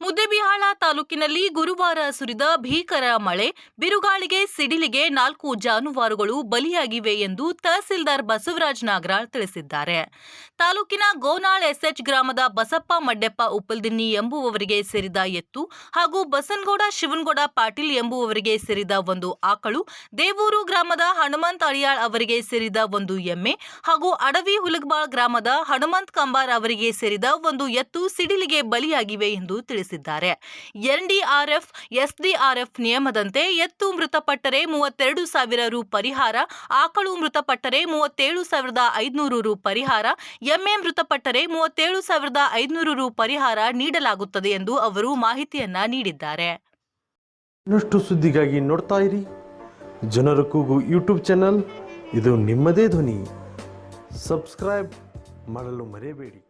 ಮುದ್ದೇಬಿಹಾಳ ತಾಲೂಕಿನಲ್ಲಿ ಗುರುವಾರ ಸುರಿದ ಭೀಕರ ಮಳೆ, ಬಿರುಗಾಳಿಗೆ ಸಿಡಿಲಿಗೆ ನಾಲ್ಕು ಜಾನುವಾರುಗಳು ಬಲಿಯಾಗಿವೆ ಎಂದು ತಹಸೀಲ್ದಾರ್ ಬಸವರಾಜ್ ನಾಗರಾಳ್ ತಿಳಿಸಿದ್ದಾರೆ. ತಾಲೂಕಿನ ಗೋನಾಳ್ ಎಸ್ಎಚ್ ಗ್ರಾಮದ ಬಸಪ್ಪ ಮಡ್ಡೆಪ್ಪ ಉಪ್ಪಲ್ದಿನ್ನಿ ಎಂಬುವವರಿಗೆ ಸೇರಿದ ಎತ್ತು ಹಾಗೂ ಬಸನಗೌಡ ಶಿವನಗೌಡ ಪಾಟೀಲ್ ಎಂಬುವವರಿಗೆ ಸೇರಿದ ಒಂದು ಆಕಳು, ದೇವೂರು ಗ್ರಾಮದ ಹನುಮಂತ್ ಅಳಿಯಾಳ್ ಅವರಿಗೆ ಸೇರಿದ ಒಂದು ಎಮ್ಮೆ ಹಾಗೂ ಅಡವಿ ಹುಲಗಬಾಳ್ ಗ್ರಾಮದ ಹನುಮಂತ್ ಕಂಬಾರ್ ಅವರಿಗೆ ಸೇರಿದ ಒಂದು ಎತ್ತು ಸಿಡಿಲಿಗೆ ಬಲಿಯಾಗಿವೆ ಎಂದು ತಿಳಿಸಿದ್ದಾರೆ. ಎನ್ಡಿಆರ್ಎಫ್, ಎಸ್ಡಿಆರ್ಎಫ್ ನಿಯಮದಂತೆ ಎತ್ತು ಮೃತಪಟ್ಟರೆ ಮೂವತ್ತೆರಡು ಸಾವಿರ ರು ಪರಿಹಾರ, ಆಕಳು ಮೃತಪಟ್ಟರೆ ಮೂವತ್ತೇಳು ಸಾವಿರದ ಐದುನೂರು ರು ಪರಿಹಾರ ಎಮ್ಮೆ ಮೃತಪಟ್ಟರೆ ಮೂವತ್ತೇಳು ಸಾವಿರದ ಐದುನೂರು ರು ಪರಿಹಾರ ನೀಡಲಾಗುತ್ತದೆ ಎಂದು ಅವರು ಮಾಹಿತಿಯನ್ನ ನೀಡಿದ್ದಾರೆ. ಇನ್ನಷ್ಟು ಸುದ್ದಿಗಾಗಿ ನೋಡ್ತಾ ಇರಿ. ಜನರ ಕೂಗು ಯೂಟ್ಯೂಬ್ ಚಾನಲ್. ಇದು ನಿಮ್ಮದೇ ಧ್ವನಿ. ಸಬ್ಸ್ಕ್ರೈಬ್ ಮಾಡಲು ಮರೆಯಬೇಡಿ.